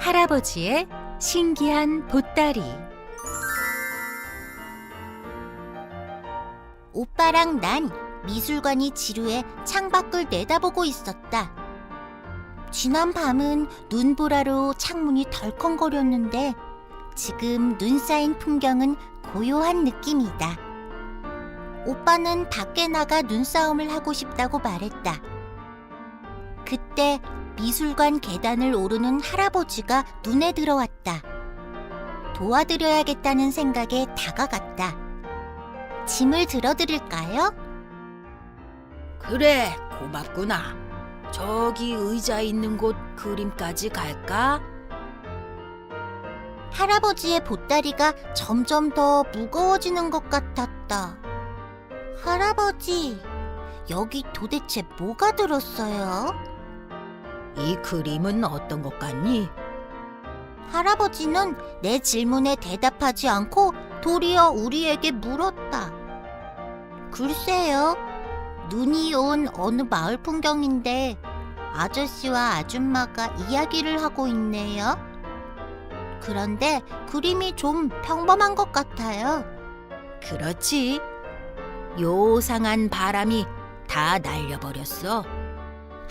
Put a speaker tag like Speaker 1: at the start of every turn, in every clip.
Speaker 1: 할아버지의 신기한 보따리
Speaker 2: 오빠랑 난 미술관이 지루해 창밖을 내다보고 있었다. 지난 밤은 눈보라로 창문이 덜컹거렸는데 지금 눈 쌓인 풍경은 고요한 느낌이다. 오빠는 밖에 나가 눈싸움을 하고 싶다고 말했다. 그때 미술관 계단을 오르는 할아버지가 눈에 들어왔다. 도와드려야겠다는 생각에 다가갔다. 짐을 들어드릴까요?
Speaker 3: 그래, 고맙구나. 저기 의자 있는 곳 그림까지 갈까?
Speaker 2: 할아버지의 보따리가 점점 더 무거워지는 것 같았다. 할아버지, 여기 도대체 뭐가 들었어요?
Speaker 3: 이 그림은 어떤 것 같니?
Speaker 2: 할아버지는 내 질문에 대답하지 않고 도리어 우리에게 물었다. 글쎄요, 눈이 온 어느 마을 풍경인데 아저씨와 아줌마가 이야기를 하고 있네요. 그런데 그림이 좀 평범한 것 같아요.
Speaker 3: 그렇지. 요상한 바람이 다 날려버렸어.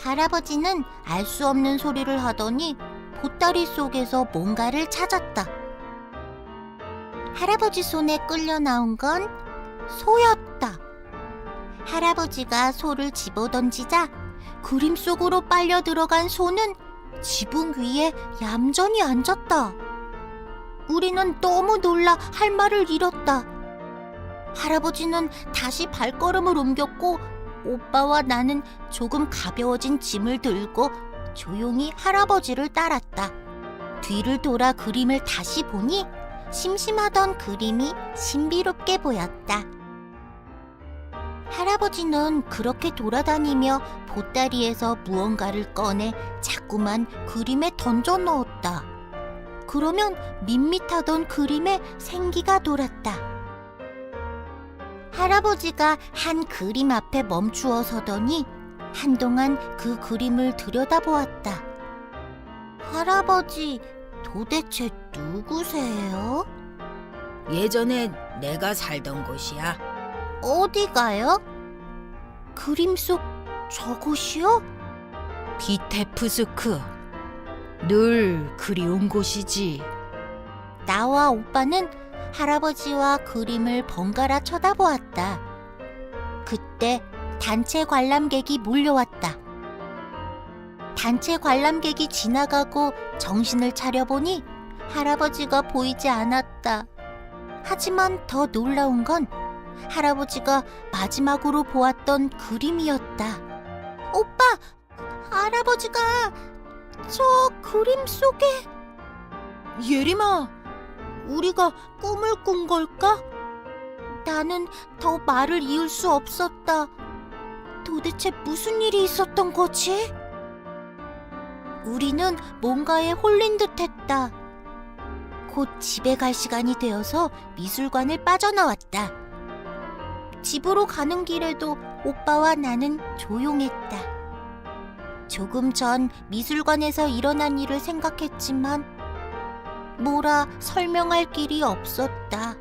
Speaker 2: 할아버지는 알 수 없는 소리를 하더니 보따리 속에서 뭔가를 찾았다. 할아버지 손에 끌려 나온 건 소였다. 할아버지가 소를 집어 던지자 그림 속으로 빨려 들어간 소는 지붕 위에 얌전히 앉았다. 우리는 너무 놀라 할 말을 잃었다. 할아버지는 다시 발걸음을 옮겼고 오빠와 나는 조금 가벼워진 짐을 들고 조용히 할아버지를 따랐다. 뒤를 돌아 그림을 다시 보니 심심하던 그림이 신비롭게 보였다. 할아버지는 그렇게 돌아다니며 보따리에서 무언가를 꺼내 자꾸만 그림에 던져 넣었다. 그러면 밋밋하던 그림에 생기가 돌았다. 할아버지가 한 그림 앞에 멈추어 서더니 한동안 그 그림을 들여다보았다. 할아버지, 도대체 누구세요?
Speaker 3: 예전에 내가 살던 곳이야.
Speaker 2: 어디가요? 그림 속 저곳이요?
Speaker 3: 비테프스크. 늘 그리운 곳이지.
Speaker 2: 나와 오빠는 할아버지와 그림을 번갈아 쳐다보았다. 그때 단체 관람객이 몰려왔다. 단체 관람객이 지나가고 정신을 차려보니 할아버지가 보이지 않았다. 하지만 더 놀라운 건 할아버지가 마지막으로 보았던 그림이었다. 오빠! 할아버지가 저 그림 속에 예림아! 우리가 꿈을 꾼 걸까? 나는 더 말을 이을 수 없었다. 도대체 무슨 일이 있었던 거지? 우리는 뭔가에 홀린 듯 했다. 곧 집에 갈 시간이 되어서 미술관을 빠져나왔다. 집으로 가는 길에도 오빠와 나는 조용했다. 조금 전 미술관에서 일어난 일을 생각했지만 뭐라 설명할 길이 없었다.